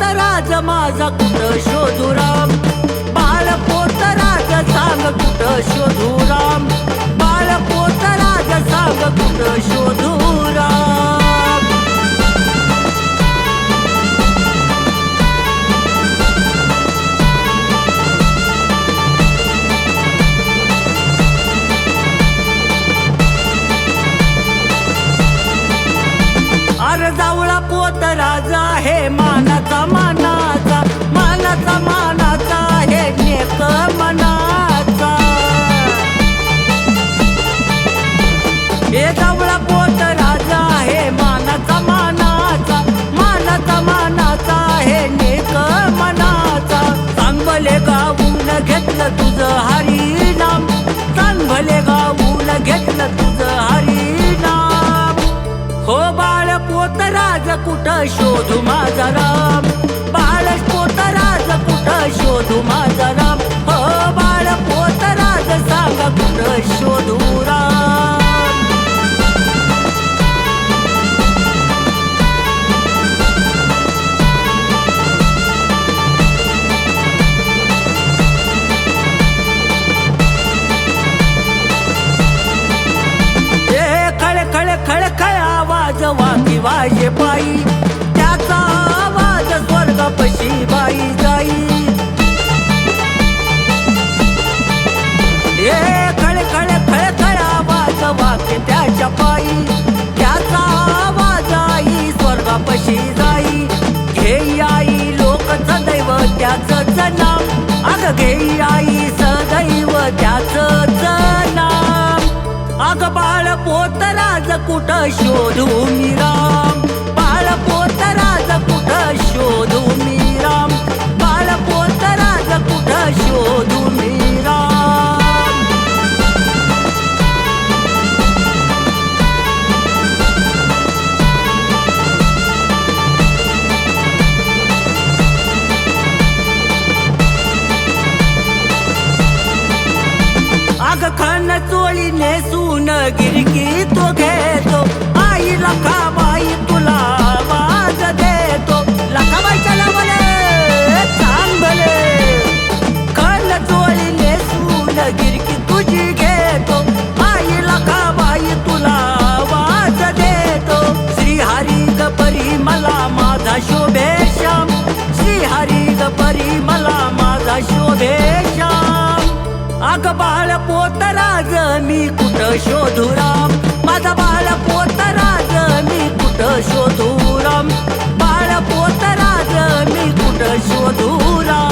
तराज माझा कुठं शोधुराम राम? जावळा पोत राजा आहे मानाचा मान. पोत राज कुठं शोधू माझा राम? बाळ पोतराज कुठं शोधू माझा राम? वाकी वाजे पायी. त्याचा आवाज स्वर्ग पशी बाई जाई. ए खळ खळ खळ खळ आवाज वाके त्याच्या पायी. त्याचा आवाज आई स्वर्गापशी जाई. घे आई लोक सदैव त्याच नाम अग घे आई सदैव त्याच नाम अग बाळ पोत राज कुठं शोधू अग खान चोळी नेसून गिरकी तो घेतो आई लखाबाई तुला आवाज देतो लखाबाई चला बोले सांग भले खान चोळी नेसून गिरकी तुझी घेतो आई लखाबाई तुला आवाज देतो श्री हरी गपरी मला माझा शोभे माग बाळ पोत राज मी कुठ शोधू राम? माझा बाळ पोत राज मी कुठ शोधू राम? बाळ पोत राज मी कुठ शोधू राम?